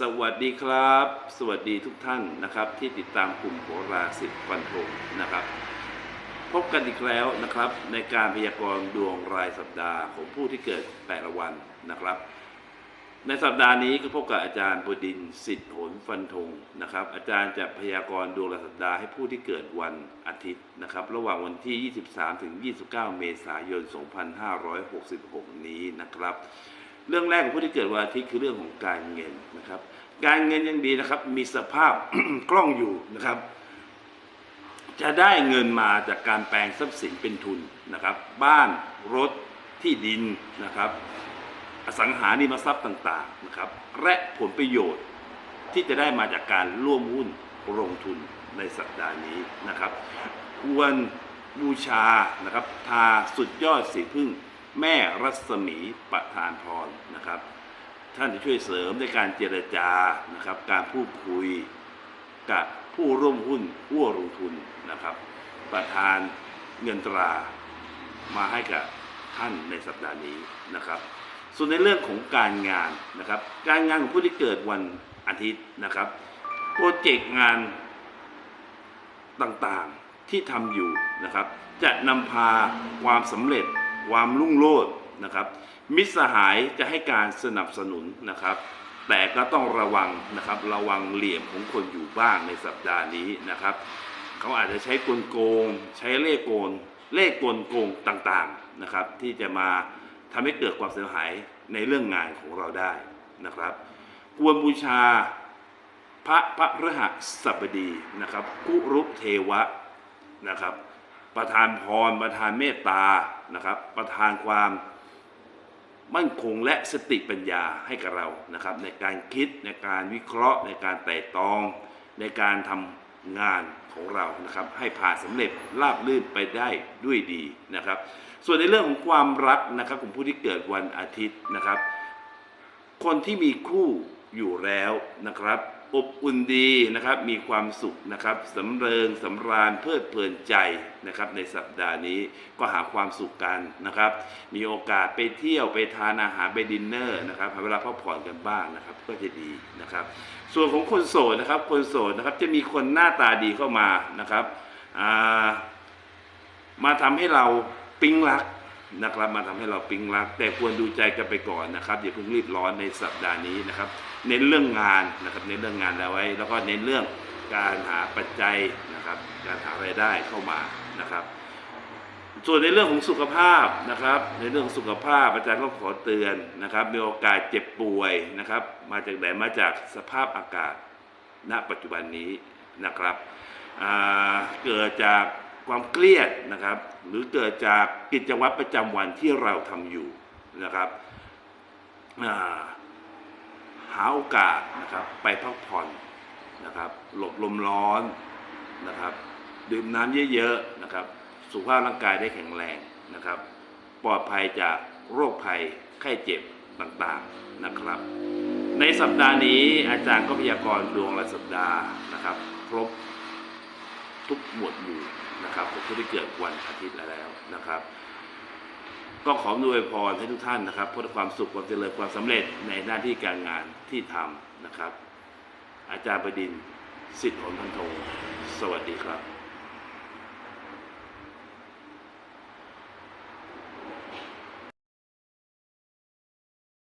สวัสดีครับ สวัสดีทุกท่านนะครับ ที่ติดตามกลุ่มโหราสิบฟันธงนะครับ พบกันอีกแล้วนะครับ ในการพยากรณ์ดวงรายสัปดาห์ของผู้ที่เกิดแต่ละวันนะครับ ในสัปดาห์นี้ก็พบกับอาจารย์บดินสิทธิผลฟันธงนะครับ อาจารย์จะพยากรณ์ดวงรายสัปดาห์ให้ผู้ที่เกิดวันอาทิตย์นะครับ ระหว่างวันที่ 23 ถึง 29 เมษายน 2566 นี้นะครับ เรื่องแรกของผู้ที่เกิดวันอาทิตย์คือเรื่องของการเงินนะครับ การเงินยังดีนะครับ มีสภาพคล่องอยู่นะครับ จะได้เงินมาจากการแปลงทรัพย์สินเป็นทุนนะครับ บ้านรถที่ดินนะครับอสังหาริมทรัพย์ต่างๆนะครับ และผลประโยชน์ที่จะได้มาจากการร่วมหุ้นลงทุนในสัปดาห์นี้นะครับ ควรบูชานะครับทาสุดยอดสีพึ่ง แม่รัศมีประทานพรนะครับ ท่านจะช่วยเสริมในการเจรจานะครับ การพูดคุยกับผู้ร่วมหุ้นผู้ลงทุนนะครับ ประธานเงินตรามาให้กับท่านในสัปดาห์นี้นะครับ ส่วนในเรื่องของการงานนะครับ การงานของผู้ที่เกิดวันอาทิตย์นะครับโปรเจกต์งานต่างๆที่ทำอยู่นะครับ จะนำพาความสำเร็จ ความรุ่งโรจน์นะครับ มิตรสหายจะให้การสนับสนุนนะครับ แต่ก็ต้องระวังนะครับระวังเหลี่ยมของคนอยู่บ้างในสัปดาห์นี้นะครับ เขาอาจจะใช้กลโกง ใช้เล่โกนเล่กลโกงต่างๆนะครับ ที่จะมาทำให้เกิดความเสียหายในเรื่องงานของเราได้นะครับควรบูชาพระพระฤหัสบดีนะครับกุรุเทวะนะครับ ประทานพรประทานเมตตานะครับ ประทานความมั่นคงและสติปัญญาให้กับเรานะครับ ในการคิดในการวิเคราะห์ ในการไต่ตอง ในการทำงานของเรานะครับ ให้ผ่านสำเร็จราบรื่นไปได้ด้วยดีนะครับ ส่วนในเรื่องของความรักนะครับของผู้ที่เกิดวันอาทิตย์นะครับ คนที่มีคู่อยู่แล้วนะครับ อบอุ่นดีนะครับมีความสุขนะครับสำเริงสำราญเพลิดเพลินใจนะครับในสัปดาห์นี้ก็หาความสุขกันนะครับ มีโอกาสไปเที่ยวไปทานอาหารไปดินเนอร์นะครับหาเวลาพักผ่อนกันบ้างนะครับ ก็จะดีนะครับ ส่วนของคนโสดนะครับ คนโสดนะครับจะมีคนหน้าตาดีเข้ามานะครับามาทำให้เราปิ๊งรัก นะครับมาทำให้เราปิ๊งรัก แต่ควรดูใจกันไปก่อนนะครับอย่าเพิ่งรีบร้อนในสัปดาห์นี้นะครับเน้นเรื่องงานนะครับเน้นเรื่องงานแล้วไว้ แล้วก็เน้นเรื่องการหาปัจจัยนะครับการหารายได้เข้ามานะครับ ส่วนในเรื่องของสุขภาพนะครับ ในเรื่องของสุขภาพอาจารย์ก็ขอเตือนนะครับ มีโอกาสเจ็บป่วยนะครับ มาจากไหนมาจากสภาพอากาศณปัจจุบันนี้นะครับเกิดจาก ความเครียดนะครับ หรือเกิดจากกิจวัตรประจำวันที่เราทำอยู่นะครับาหาโอกาสนะครับไปพักผ่อนนะครับหลบลมร้อนนะครับ ดื่มน้ำเยอะๆนะครับ สุขภาพร่างกายได้แข็งแรงนะครับ ปลอดภัยจากโรคภัยไข้เจ็บต่างๆนะครับ ในสัปดาห์นี้อาจารย์ก็พยากรณ์ดวงรายสัปดาห์นะครับ ครบ ทุกหมวดหมู่นะครับของผู้ที่เกิดวันอาทิตย์แล้วนะครับ ก็ขออวยพรให้ทุกท่านนะครับพบความสุขความเจริญความสำเร็จในหน้าที่การงานที่ทำนะครับ อาจารย์ประดินสิทธิ์ผลพันโทสวัสดีครับ